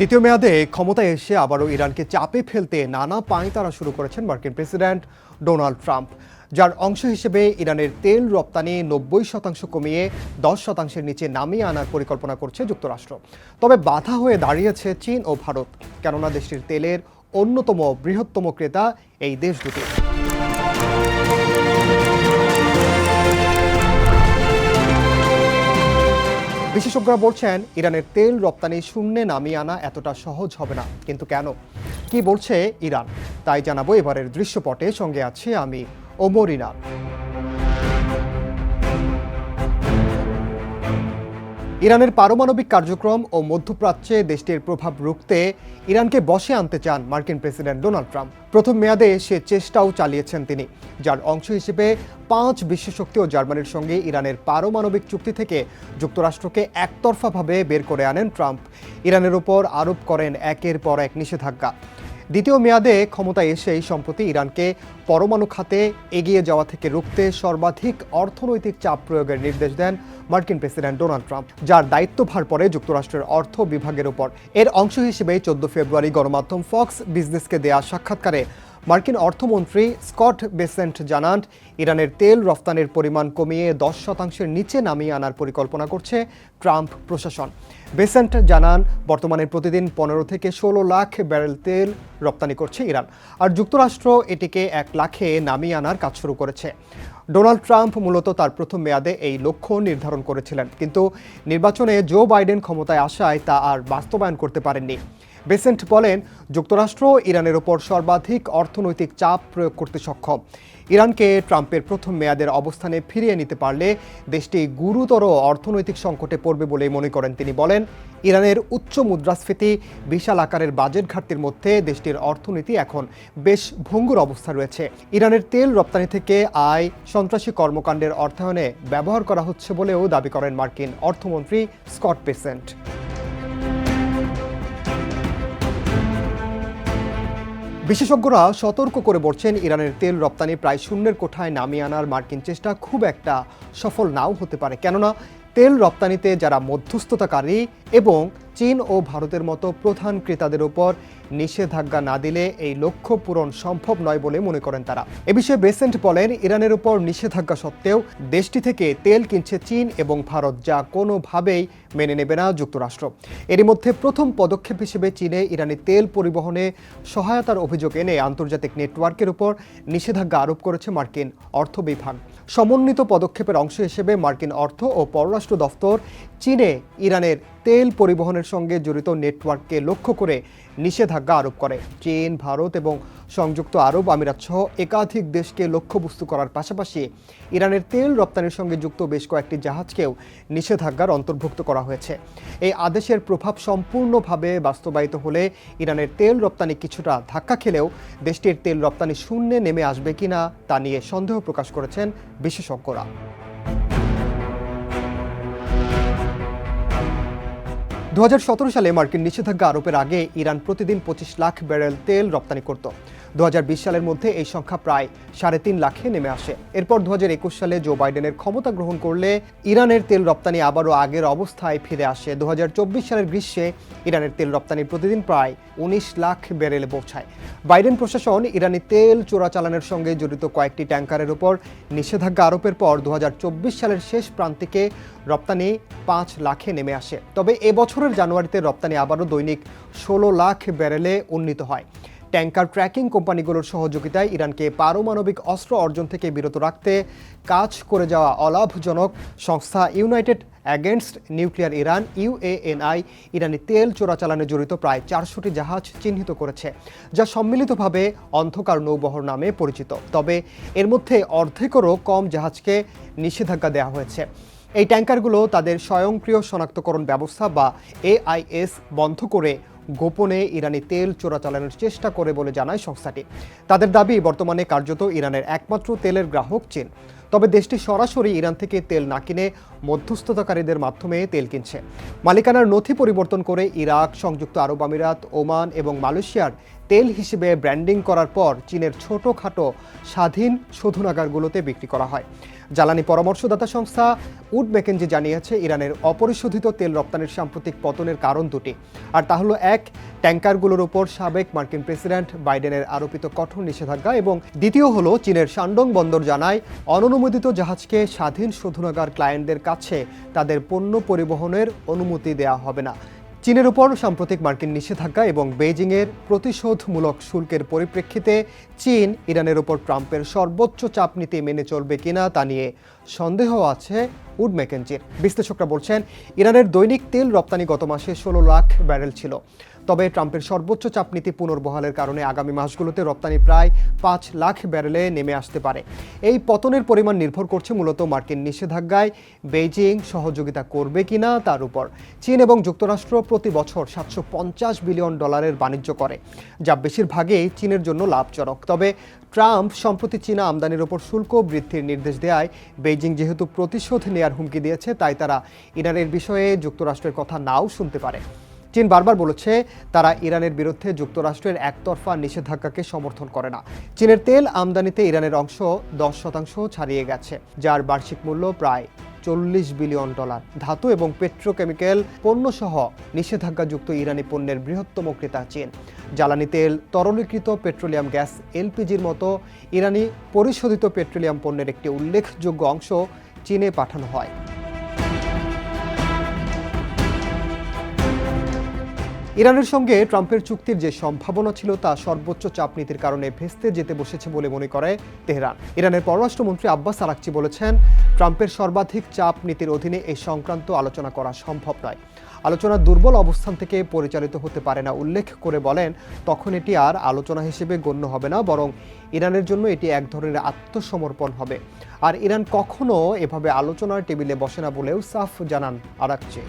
দ্বিতীয় মেয়াদে ক্ষমতায় এসে আবারও ইরানকে চাপে ফেলতে নানা পাঁয়তারা শুরু করেছেন মার্কিন প্রেসিডেন্ট ডোনাল্ড ট্রাম্প, যার অংশ হিসেবে ইরানের তেল রপ্তানি নব্বই শতাংশ কমিয়ে দশ শতাংশের নিচে নামিয়ে আনার পরিকল্পনা করছে যুক্তরাষ্ট্র। তবে বাধা হয়ে দাঁড়িয়েছে চীন ও ভারত, কেননা দেশটির তেলের অন্যতম বৃহত্তম ক্রেতা এই দেশ দুটি। বিশেষজ্ঞরা বলছেন, ইরানের তেল রপ্তানি শূন্যে নামিয়ে আনা এতটা সহজ হবে না। কিন্তু কেন? কি বলছে ইরান? তাই জানাব এবারের দৃশ্যপটে। সঙ্গে আছে আমি, ওমর ইনার ইরানের পারমাণবিক কার্যক্রম ও মধ্যপ্রাচ্যে দেশটির প্রভাব রুখতে ইরানকে বসে আনতে চান মার্কিন প্রেসিডেন্ট ডোনাল্ড ট্রাম্প। প্রথম মেয়াদে সে চেষ্টাও চালিয়েছেন তিনি, যার অংশ হিসেবে পাঁচ বিশ্বশক্তি ও জার্মানির সঙ্গে ইরানের পারমাণবিক চুক্তি থেকে যুক্তরাষ্ট্রকে একতরফাভাবে বের করে আনেন ট্রাম্প। ইরানের ওপর আরোপ করেন একের পর এক নিষেধাজ্ঞা। দ্বিতীয় মেয়াদে ক্ষমতায় এসেই সম্প্রতি ইরানকে পরমাণু খাতে এগিয়ে যাওয়া থেকে রুখতে সর্বাধিক অর্থনৈতিক চাপ প্রয়োগের নির্দেশ দেন মার্কিন প্রেসিডেন্ট ডোনাল্ড ট্রাম্প, যার দায়িত্বভার পরে যুক্তরাষ্ট্রের অর্থ বিভাগের উপর। এর অংশ হিসেবে চোদ্দ ফেব্রুয়ারি গণমাধ্যম ফক্স বিজনেসকে দেয়া সাক্ষাৎকারে মার্কিন অর্থমন্ত্রী স্কট বেসেন্ট জানান, ইরানের তেল রফতানির পরিমাণ কমিয়ে দশ শতাংশের নিচে নামিয়ে আনার পরিকল্পনা করছে ট্রাম্প প্রশাসন। বেসেন্ট জানান, বর্তমানে প্রতিদিন পনেরো থেকে ষোলো লাখ ব্যারেল তেল রপ্তানি করছে ইরান, আর যুক্তরাষ্ট্র এটিকে এক লাখে নামিয়ে আনার কাজ শুরু করেছে। ডোনাল্ড ট্রাম্প মূলত তার প্রথম মেয়াদে এই লক্ষ্য নির্ধারণ করেছিলেন, কিন্তু নির্বাচনে জো বাইডেন ক্ষমতায় আসায় তা আর বাস্তবায়ন করতে পারেননি। বেসেন্ট বলেন, যুক্তরাষ্ট্র ইরানের ওপর সর্বাধিক অর্থনৈতিক চাপ প্রয়োগ করতে সক্ষম। ইরানকে ট্রাম্পের প্রথম মেয়াদের অবস্থানে ফিরিয়ে নিতে পারলে দেশটি গুরুতর অর্থনৈতিক সংকটে পড়বে বলে মনে করেন তিনি বলেন, ইরানের উচ্চ মুদ্রাস্ফীতি, বিশাল আকারের বাজেট ঘাটতির মধ্যে দেশটির অর্থনীতি এখন বেশ ভঙ্গুর অবস্থা রয়েছে। ইরানের তেল রপ্তানি থেকে আয়, সন্ত্রাসী কর্মকাণ্ডের অর্থায়নে ব্যবহার করা হচ্ছে বলেও দাবি করেন মার্কিন অর্থমন্ত্রী স্কট পেসেন্ট। বিশেষজ্ঞরা সতর্ক করে বলছেন, ইরানের তেল রপ্তানি প্রায় শূন্যের কোঠায় নামিয়ে আনার মার্কিন চেষ্টা খুব একটা সফল নাও হতে পারে। কেননা, তেল রপ্তানিতে যারা মধ্যস্থতাকারী এবং চীন ও ভারতের মতো প্রধান ক্রেতাদের উপর নিষেধাজ্ঞা না দিলে এই লক্ষ্য পূরণ সম্ভব নয় বলে মনে করেন তারা। এ বিষয়ে বেসেন্ট বলেন, ইরানের উপর নিষেধাজ্ঞা সত্ত্বেও দেশটি থেকে তেল কিনছে চীন এবং ভারত, যা কোনোভাবেই মেনে নেবে না যুক্তরাষ্ট্র। এরই মধ্যে প্রথম পদক্ষেপ হিসেবে চীনে ইরানি তেল পরিবহনে সহায়তার অভিযোগ এনে আন্তর্জাতিক নেটওয়ার্কের উপর নিষেধাজ্ঞা আরোপ করেছে মার্কিন অর্থ বিভাগ। সমন্বিত পদক্ষেপের অংশ হিসেবে মার্কিন অর্থ ও পররাষ্ট্র দফতর চীনে ইরানের তেল পরিবহনের সঙ্গে জড়িত নেটওয়ার্ককে লক্ষ্য করে নিষেধাজ্ঞা আরোপ করে। চীন, ভারত এবং সংযুক্ত আরব আমিরাত সহ একাধিক দেশকে লক্ষ্যবস্তু করার পাশাপাশি ইরানের তেল রপ্তানির সঙ্গে যুক্ত বেশ কয়েকটি জাহাজকেও নিষেধাজ্ঞার অন্তর্ভুক্ত করা হয়েছে। এই আদেশের প্রভাব সম্পূর্ণভাবে বাস্তবায়িত হলে ইরানের তেল রপ্তানি কিছুটা ধাক্কা খেলেও দেশটির তেল রপ্তানি শূন্যে নেমে আসবে কিনা তা নিয়ে সন্দেহ প্রকাশ করেছেন বিশেষজ্ঞরা। দু হাজার সতেরো সালে মার্কিন নিষেধাজ্ঞা আরোপের আগে ইরান প্রতিদিন পঁচিশ লাখ ব্যারেল তেল রপ্তানি করত। দু হাজার বিশ সালের মধ্যে এই সংখ্যা প্রায় সাড়ে তিন লাখে নেমে আসে। এরপর দু হাজার একুশ সালে জো বাইডেনের ক্ষমতা গ্রহণ করলে ইরানের তেল রপ্তানি আবারও আগের অবস্থায় ফিরে আসে। দু হাজার চব্বিশ সালের গ্রীষ্মে ইরানের তেল রপ্তানি প্রতিদিন প্রায় উনিশ লাখ ব্যারেলে পৌঁছায়। বাইডেন প্রশাসন ইরানি তেল চোরাচালানের সঙ্গে জড়িত কয়েকটি ট্যাঙ্কারের উপর নিষেধাজ্ঞা আরোপের পর দু হাজার চব্বিশ সালের শেষ প্রান্তিকে রপ্তানি পাঁচ লাখে নেমে আসে। তবে এবছরের জানুয়ারিতে রপ্তানি আবারও দৈনিক ষোলো লাখ ব্যারেলে উন্নীত হয়। ট্যাঙ্কার ট্র্যাকিং কোম্পানিগুলোর সহযোগিতায় ইরানকে পারমাণবিক অস্ত্র অর্জন থেকে বিরত রাখতে কাজ করে যাওয়া অলাভজনক সংস্থা United Against Nuclear Iran UANI ইরানি তেল চোরাচালানে জড়িত প্রায় চারশোটি জাহাজ চিহ্নিত করেছে, যা সম্মিলিতভাবে অন্ধকার নৌবহর নামে পরিচিত। তবে এর মধ্যে অর্ধেকেরও কম জাহাজকে নিষেধাজ্ঞা দেওয়া হয়েছে। এই ট্যাঙ্কারগুলো তাদের স্বয়ংক্রিয় শনাক্তকরণ ব্যবস্থা বা এআইএস বন্ধ করে গোপনে ইরানি তেল চোরাচালানোর চেষ্টা করে বলে জানায় সংস্থাটি। তাদের দাবি, বর্তমানে কার্যত ইরানের একমাত্র তেলের গ্রাহক চীন। তবে দেশটি সরাসরি ইরান থেকে তেল না কিনে মধ্যস্থতাকারীদের মাধ্যমে তেল কিনছে। মালিকানার নথি পরিবর্তন করে ইরাক, সংযুক্ত আরব আমিরাত, ওমান এবং মালয়েশিয়ার তেল হিসেবে ব্র্যান্ডিং করার পর চীনের ছোটখাটো স্বাধীন শোধনাগারগুলোতে বিক্রি করা হয়। জ্বালানি পরামর্শদাতা সংস্থা উড মেকেনজি জানিয়েছে, ইরানের অপরিশোধিত তেল রপ্তানির সাম্প্রতিক পতনের কারণ দুটি। আর তা হলো, এক, ট্যাঙ্কারগুলোর উপর সাবেক মার্কিন প্রেসিডেন্ট বাইডেনের আরোপিত কঠোর নিষেধাজ্ঞা এবং দ্বিতীয় হলো, চীনের শান্ডং বন্দর জানায়, অননুমোদিত জাহাজকে স্বাধীন শোধনাগার ক্লায়েন্টদের কাছে তাদের পণ্য পরিবহনের অনুমতি দেওয়া হবে না। চীনের উপর সাম্প্রতিক মার্কিন নিষেধাজ্ঞা এবং বেইজিংয়ের প্রতিশোধমূলক শুল্কের পরিপ্রেক্ষিতে চীন ইরানের উপর ট্রাম্পের সর্বোচ্চ চাপ নীতি মেনে চলবে কিনা তা নিয়ে সন্দেহ আছে উড ম্যাকেঞ্জির বিশ্লেষকরা বলছেন, ইরানের দৈনিক তেল রপ্তানি গত মাসে ষোলো লাখ ব্যারেল ছিল। তবে ট্রাম্পের সর্বোচ্চ চাপ নীতি পুনর্বহালের কারণে আগামী মাসগুলোতে রপ্তানি প্রায় পাঁচ লাখ ব্যারেলে নেমে আসতে পারে। এই পতনের পরিমাণ নির্ভর করছে মূলত মার্কিন নিষেধাজ্ঞায় বেইজিং সহযোগিতা করবে কিনা তার উপর। চীন এবং যুক্তরাষ্ট্র প্রতি বছর সাতশো পঞ্চাশ বিলিয়ন ডলারের বাণিজ্য করে, যা বেশিরভাগই চীনের জন্য লাভজনক। তবে ট্রাম্প, সম্প্রতি চীনা আমদানির ওপর শুল্ক বৃদ্ধির নির্দেশ দেয় বেইজিং যেহেতু প্রতিশোধ নেয়ার হুমকি দিয়েছে, তাই তারা ইরানের বিষয়ে যুক্তরাষ্ট্রের কথা নাও শুনতে পারে। চীন বারবার বলেছে তারা ইরানের বিরুদ্ধে যুক্তরাষ্ট্রের একতরফা নিষেধাজ্ঞাকে সমর্থন করে না। চীনের তেল আমদানিতে ইরানের অংশ দশ শতাংশ ছাড়িয়ে গেছে, যার বার্ষিক মূল্য প্রায় চল্লিশ বিলিয়ন ডলার। ধাতু এবং পেট্রোকেমিক্যাল পণ্যসহ নিষেধাজ্ঞাযুক্ত ইরানি পণ্যের বৃহত্তম ক্রেতা চীন। জ্বালানি তেল, তরলীকৃত পেট্রোলিয়াম গ্যাস, এলপিজির মতো ইরানি পরিশোধিত পেট্রোলিয়াম পণ্যের একটি উল্লেখযোগ্য অংশ চীনে পাঠানো হয়। ইরানের সঙ্গে ট্রাম্পের চুক্তির যে সম্ভাবনা ছিল তা সর্বোচ্চ চাপ নীতির কারণে ভেস্তে যেতে বসেছে বলে মনে করে তেহরান। ইরানের পররাষ্ট্রমন্ত্রী আব্বাস আরাকচি বলেছেন, ট্রাম্পের সর্বাধিক চাপ নীতির অধীনে এই সংক্রান্ত আলোচনা করা সম্ভব নয়। আলোচনা দুর্বল অবস্থান থেকে পরিচালিত হতে পারে না উল্লেখ করে বলেন, তখন এটি আর আলোচনা হিসেবে গণ্য হবে না, বরং ইরানের জন্য এটি এক ধরনের আত্মসমর্পণ হবে। আর ইরান কখনো এভাবে আলোচনার টেবিলে বসে না বলেও সাফ জানান আরাকচি।